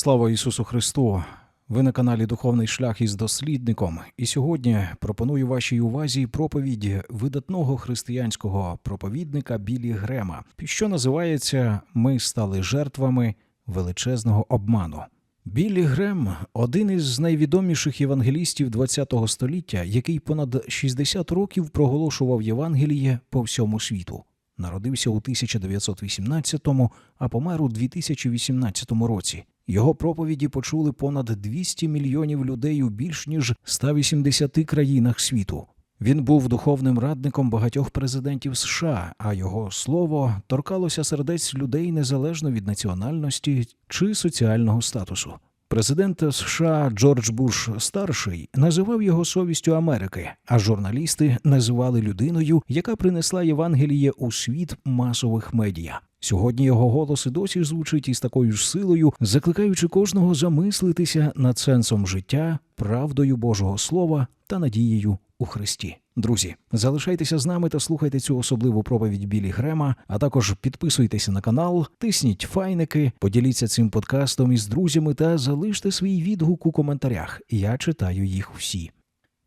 Слава Ісусу Христу! Ви на каналі Духовний шлях із дослідником. І сьогодні пропоную вашій увазі проповідь видатного християнського проповідника Білі Грема, що називається Ми стали жертвами величезного обману. Білі Грем один із найвідоміших євангелістів ХХ століття, який понад 60 років проголошував Євангеліє по всьому світу. Народився у 1918-му, а помер у 2018 році. Його проповіді почули понад 200 мільйонів людей у більш ніж 180 країнах світу. Він був духовним радником багатьох президентів США, а його слово торкалося сердець людей незалежно від національності чи соціального статусу. Президент США Джордж Буш старший називав його совістю Америки, а журналісти називали людиною, яка принесла Євангеліє у світ масових медіа. Сьогодні його голос досі звучить із такою ж силою, закликаючи кожного замислитися над сенсом життя, правдою Божого Слова та надією у Христі. Друзі, залишайтеся з нами та слухайте цю особливу проповідь Білі Грема, а також підписуйтеся на канал, тисніть файники, поділіться цим подкастом із друзями та залиште свій відгук у коментарях. Я читаю їх всі.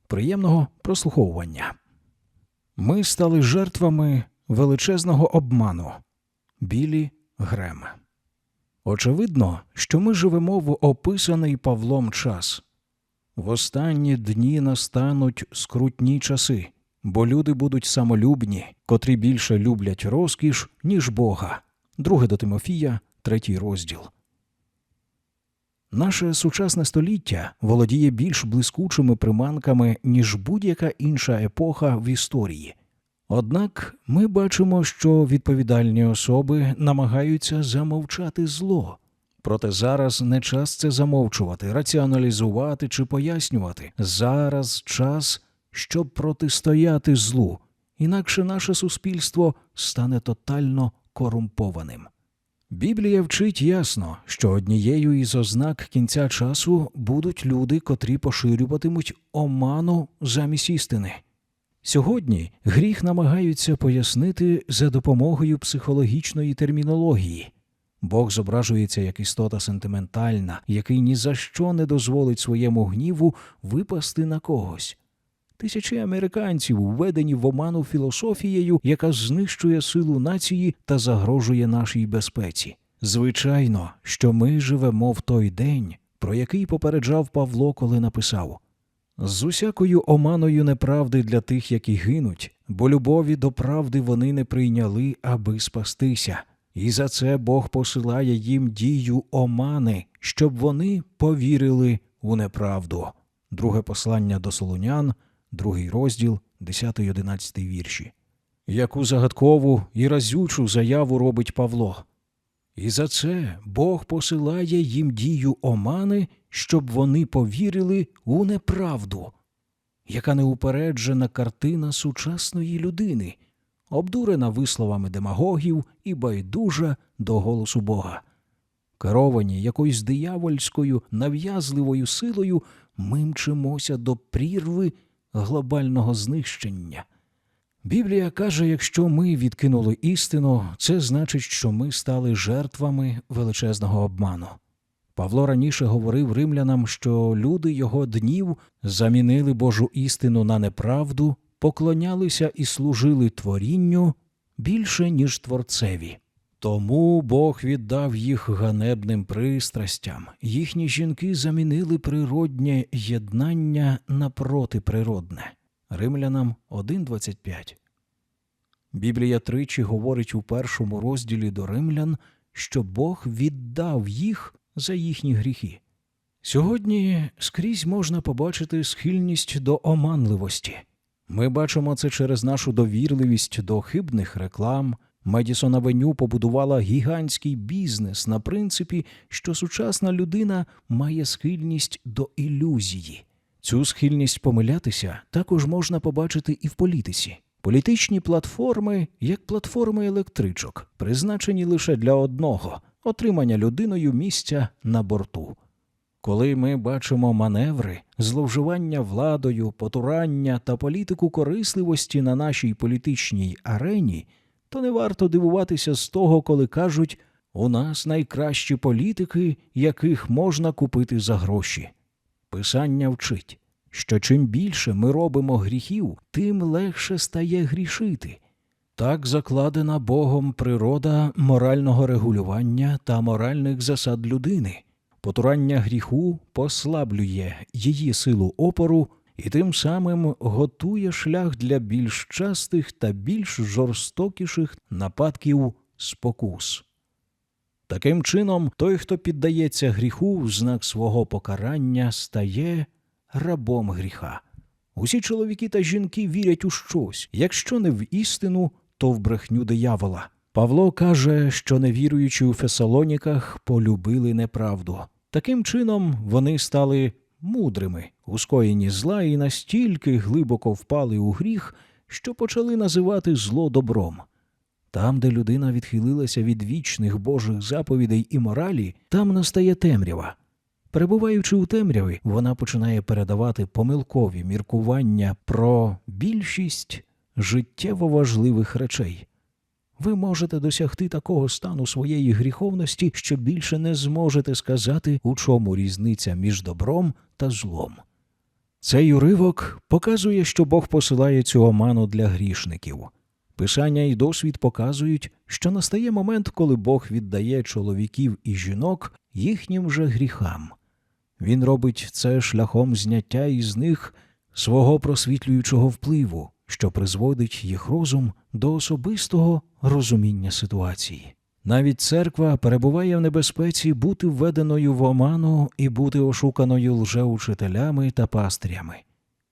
Приємного прослуховування. Ми стали жертвами величезного обману. Білі Грем. Очевидно, що ми живемо в описаний Павлом час. В останні дні настануть скрутні часи, бо люди будуть самолюбні, котрі більше люблять розкіш, ніж Бога. Друге до Тимофія, третій розділ. Наше сучасне століття володіє більш блискучими приманками, ніж будь-яка інша епоха в історії. Однак ми бачимо, що відповідальні особи намагаються замовчати зло. Проте зараз не час це замовчувати, раціоналізувати чи пояснювати. Зараз час, щоб протистояти злу, інакше наше суспільство стане тотально корумпованим. Біблія вчить ясно, що однією із ознак кінця часу будуть люди, котрі поширюватимуть оману замість істини. Сьогодні гріх намагаються пояснити за допомогою психологічної термінології. Бог зображується як істота сентиментальна, який ні за що не дозволить своєму гніву випасти на когось. Тисячі американців введені в оману філософією, яка знищує силу нації та загрожує нашій безпеці. Звичайно, що ми живемо в той день, про який попереджав Павло, коли написав з усякою оманою неправди для тих, які гинуть, бо любові до правди вони не прийняли, аби спастися. І за це Бог посилає їм дію омани, щоб вони повірили у неправду. Друге послання до Солонян, другий розділ, 10-11 вірші. Яку загадкову і разючу заяву робить Павло. І за це Бог посилає їм дію омани, щоб вони повірили у неправду, яка неупереджена картина сучасної людини, обдурена висловами демагогів і байдужа до голосу Бога. Керовані якоюсь диявольською нав'язливою силою, ми мчимося до прірви глобального знищення. Біблія каже, якщо ми відкинули істину, це значить, що ми стали жертвами величезного обману. Павло раніше говорив римлянам, що люди його днів замінили Божу істину на неправду, поклонялися і служили творінню більше, ніж творцеві. Тому Бог віддав їх ганебним пристрастям, їхні жінки замінили природнє єднання на протиприродне. Римлянам 1.25. Біблія тричі говорить у першому розділі до римлян, що Бог віддав їх за їхні гріхи. Сьогодні скрізь можна побачити схильність до оманливості. Ми бачимо це через нашу довірливість до хибних реклам. Медісон Авеню побудувала гігантський бізнес на принципі, що сучасна людина має схильність до ілюзії. Цю схильність помилятися також можна побачити і в політиці. Політичні платформи, як платформи електричок, призначені лише для одного отримання людиною місця на борту. Коли ми бачимо маневри, зловживання владою, потурання та політику корисливості на нашій політичній арені, то не варто дивуватися з того, коли кажуть У нас найкращі політики, яких можна купити за гроші. Писання вчить, що чим більше ми робимо гріхів, тим легше стає грішити. Так закладена Богом природа морального регулювання та моральних засад людини. Потурання гріху послаблює її силу опору і тим самим готує шлях для більш частих та більш жорстокіших нападків спокус. Таким чином, той, хто піддається гріху в знак свого покарання, стає рабом гріха. Усі чоловіки та жінки вірять у щось, якщо не в істину, в брехню диявола. Павло каже, що невіруючі у Фесалоніках полюбили неправду. Таким чином вони стали мудрими у скоєнні зла і настільки глибоко впали у гріх, що почали називати зло добром. Там, де людина відхилилася від вічних Божих заповідей і моралі, там настає темрява. Перебуваючи у темряві, вона починає передавати помилкові міркування про більшість життєво важливих речей. Ви можете досягти такого стану своєї гріховності, що більше не зможете сказати, у чому різниця між добром та злом. Цей уривок показує, що Бог посилає цю оману для грішників. Писання і досвід показують, що настає момент, коли Бог віддає чоловіків і жінок їхнім же гріхам. Він робить це шляхом зняття із них свого просвітлюючого впливу, що призводить їх розум до особистого розуміння ситуації. Навіть церква перебуває в небезпеці бути введеною в оману і бути ошуканою лжеучителями та пастирями.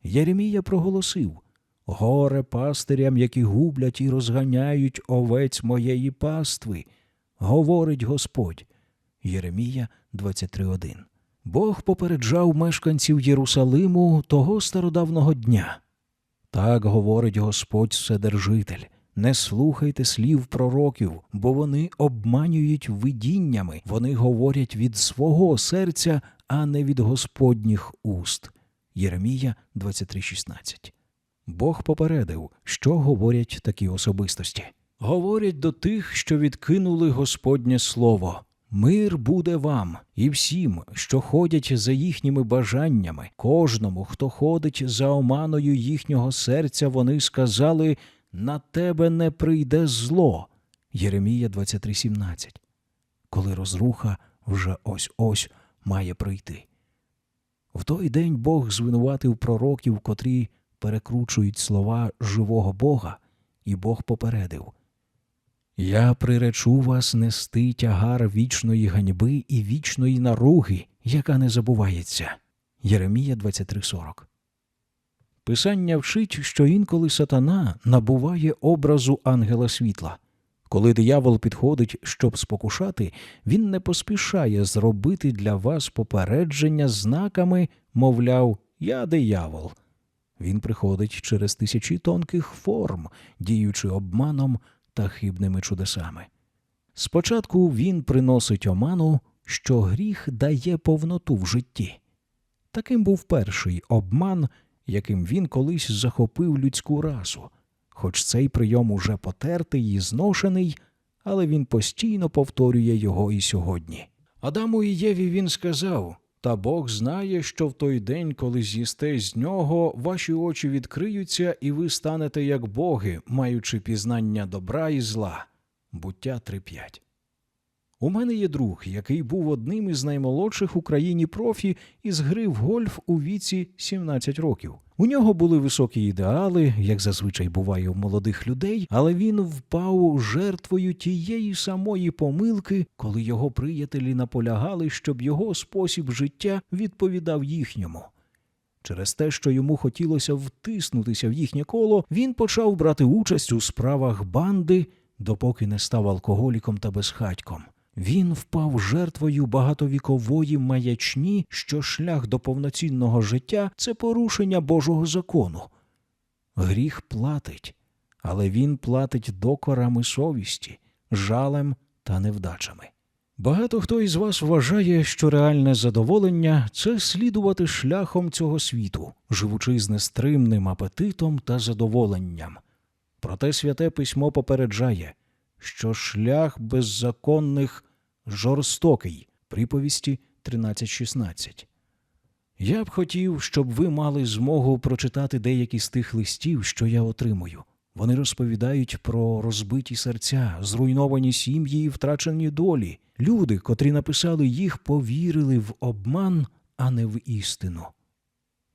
Єремія проголосив Горе пастирям, які гублять і розганяють овець моєї пастви, говорить Господь. Єремія 23.1. Бог попереджав мешканців Єрусалиму того стародавного дня. Так говорить Господь Вседержитель. Не слухайте слів пророків, бо вони обманюють видіннями, вони говорять від свого серця, а не від Господніх уст. Єремія 23.16 Бог попередив, що говорять такі особистості. Говорять до тих, що відкинули Господнє Слово. Мир буде вам і всім, що ходять за їхніми бажаннями, кожному, хто ходить за оманою їхнього серця, вони сказали на тебе не прийде зло. Єремія 23.17 Коли розруха вже ось ось має прийти. В той день Бог звинуватив пророків, котрі перекручують слова живого Бога, і Бог попередив Я приречу вас нести тягар вічної ганьби і вічної наруги, яка не забувається. Єремія 23.40 Писання вчить, що інколи сатана набуває образу ангела світла. Коли диявол підходить, щоб спокушати, він не поспішає зробити для вас попередження знаками, мовляв, я диявол. Він приходить через тисячі тонких форм, діючи обманом та хибними чудесами. Спочатку він приносить оману, що гріх дає повноту в житті. Таким був перший обман, яким він колись захопив людську расу, хоч цей прийом уже потертий і зношений, але він постійно повторює його і сьогодні. Адаму і Єві він сказав та Бог знає, що в той день, коли з'їсте з нього, ваші очі відкриються, і ви станете як боги, маючи пізнання добра і зла. Буття 3.5 у мене є друг, який був одним із наймолодших в Україні профі із гри в гольф у віці 17 років. У нього були високі ідеали, як зазвичай буває у молодих людей, але він впав жертвою тієї самої помилки, коли його приятелі наполягали, щоб його спосіб життя відповідав їхньому. Через те, що йому хотілося втиснутися в їхнє коло, він почав брати участь у справах банди, допоки не став алкоголіком та безхатьком. Він впав жертвою багатовікової маячні, що шлях до повноцінного життя це порушення Божого закону. Гріх платить, але він платить докорами совісті, жалем та невдачами. Багато хто із вас вважає, що реальне задоволення це слідувати шляхом цього світу, живучи з нестримним апетитом та задоволенням. Проте святе письмо попереджає, що шлях беззаконних жорстокий. Приповісті 13.16. Я б хотів, щоб ви мали змогу прочитати деякі з тих листів, що я отримую. Вони розповідають про розбиті серця, зруйновані сім'ї і втрачені долі. Люди, котрі написали їх, повірили в обман, а не в істину.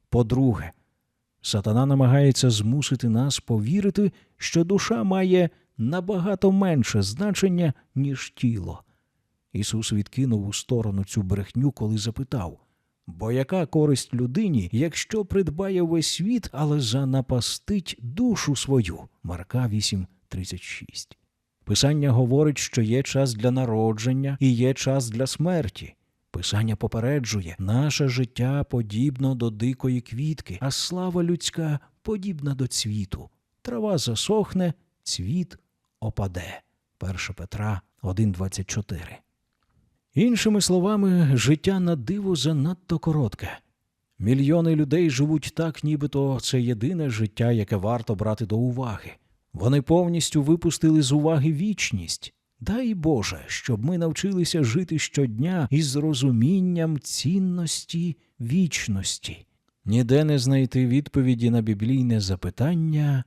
По-друге, сатана намагається змусити нас повірити, що душа має набагато менше значення, ніж тіло. Ісус відкинув у сторону цю брехню, коли запитав Бо яка користь людині, якщо придбає весь світ, але занапастить душу свою? Марка 8.36. Писання говорить, що є час для народження і є час для смерті. Писання попереджує, наше життя подібно до дикої квітки, а слава людська подібна до цвіту. Трава засохне, цвіт опаде. 1 Петра 1.24 Іншими словами, життя на диво занадто коротке. Мільйони людей живуть так, нібито це єдине життя, яке варто брати до уваги. Вони повністю випустили з уваги вічність. Дай Боже, щоб ми навчилися жити щодня із розумінням цінності вічності. Ніде не знайти відповіді на біблійне запитання,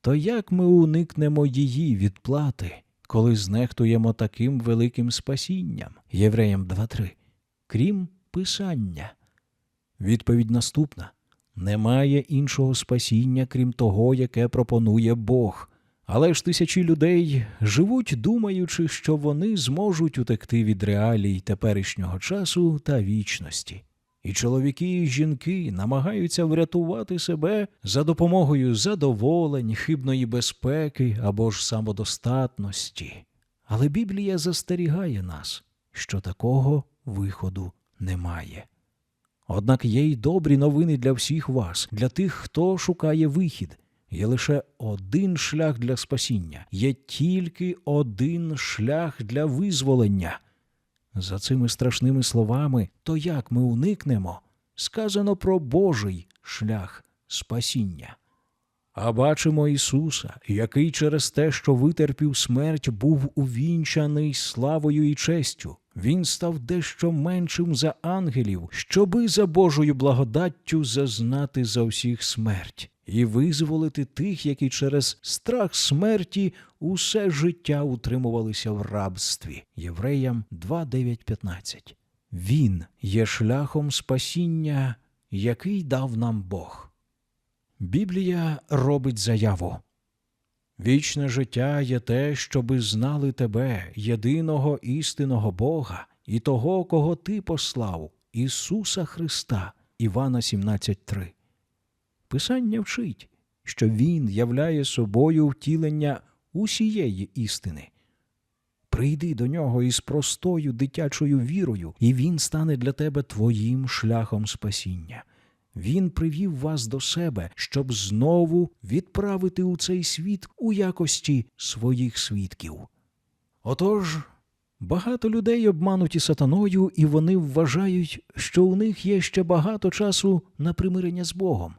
то як ми уникнемо її відплати? коли знехтуємо таким великим спасінням Євреям 2.3, крім Писання. Відповідь наступна немає іншого спасіння, крім того, яке пропонує Бог. Але ж тисячі людей живуть, думаючи, що вони зможуть утекти від реалій теперішнього часу та вічності. І чоловіки і жінки намагаються врятувати себе за допомогою задоволень, хибної безпеки або ж самодостатності. Але Біблія застерігає нас, що такого виходу немає. Однак є й добрі новини для всіх вас, для тих, хто шукає вихід. Є лише один шлях для спасіння, є тільки один шлях для визволення. За цими страшними словами, то як ми уникнемо, сказано про Божий шлях спасіння. А бачимо Ісуса, який через те, що витерпів смерть, був увінчаний славою і честю. Він став дещо меншим за ангелів, щоби за Божою благодаттю зазнати за всіх смерть і визволити тих, які через страх смерті усе життя утримувалися в рабстві. Євреям 2.9.15. Він є шляхом спасіння, який дав нам Бог. Біблія робить заяву. Вічне життя є те, щоби знали тебе, єдиного істинного Бога, і того, кого ти послав, Ісуса Христа, Івана 17.3. Писання вчить, що Він являє собою втілення усієї істини. Прийди до нього із простою дитячою вірою, і він стане для тебе твоїм шляхом спасіння. Він привів вас до себе, щоб знову відправити у цей світ у якості своїх свідків. Отож, багато людей обмануті сатаною, і вони вважають, що у них є ще багато часу на примирення з Богом.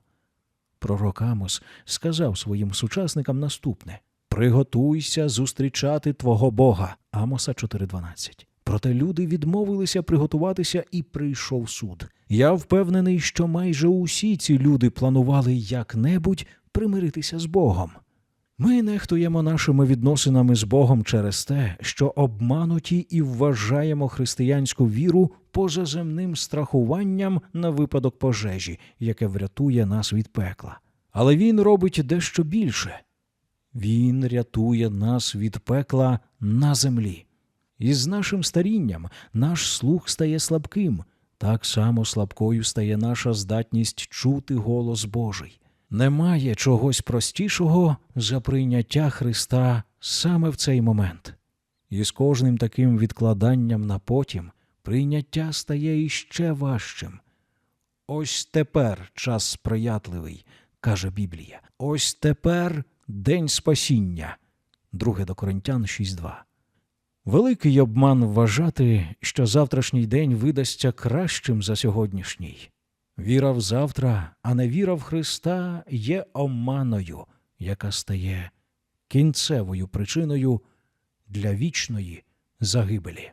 Пророк Амос сказав своїм сучасникам наступне Приготуйся зустрічати твого Бога. Амоса 4.12. Проте люди відмовилися приготуватися і прийшов суд. Я впевнений, що майже усі ці люди планували як-небудь примиритися з Богом. Ми нехтуємо нашими відносинами з Богом через те, що обмануті і вважаємо християнську віру позаземним страхуванням на випадок пожежі, яке врятує нас від пекла. Але Він робить дещо більше Він рятує нас від пекла на землі. І з нашим старінням наш слух стає слабким, так само слабкою стає наша здатність чути голос Божий. Немає чогось простішого за прийняття Христа саме в цей момент. І з кожним таким відкладанням на потім прийняття стає іще важчим. Ось тепер час сприятливий, каже Біблія. Ось тепер день спасіння. 2 до Коринтян 6.2. Великий обман вважати, що завтрашній день видасться кращим за сьогоднішній. Віра в завтра, а не віра в Христа є оманою, яка стає кінцевою причиною для вічної загибелі.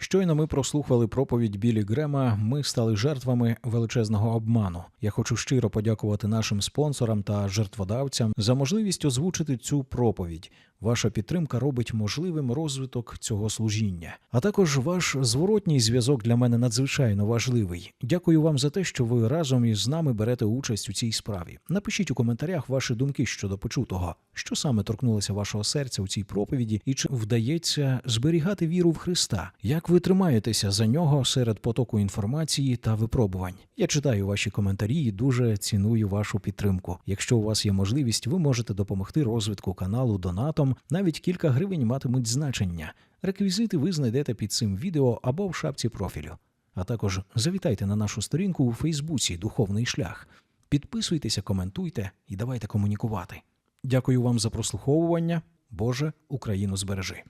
Щойно ми прослухали проповідь Білі Грема. Ми стали жертвами величезного обману. Я хочу щиро подякувати нашим спонсорам та жертводавцям за можливість озвучити цю проповідь. Ваша підтримка робить можливим розвиток цього служіння. А також ваш зворотній зв'язок для мене надзвичайно важливий. Дякую вам за те, що ви разом із нами берете участь у цій справі. Напишіть у коментарях ваші думки щодо почутого, що саме торкнулося вашого серця у цій проповіді, і чи вдається зберігати віру в Христа. Ви тримаєтеся за нього серед потоку інформації та випробувань? Я читаю ваші коментарі і дуже ціную вашу підтримку. Якщо у вас є можливість, ви можете допомогти розвитку каналу донатом. Навіть кілька гривень матимуть значення. Реквізити ви знайдете під цим відео або в шапці профілю. А також завітайте на нашу сторінку у Фейсбуці Духовний шлях. Підписуйтеся, коментуйте і давайте комунікувати. Дякую вам за прослуховування. Боже, Україну збережи.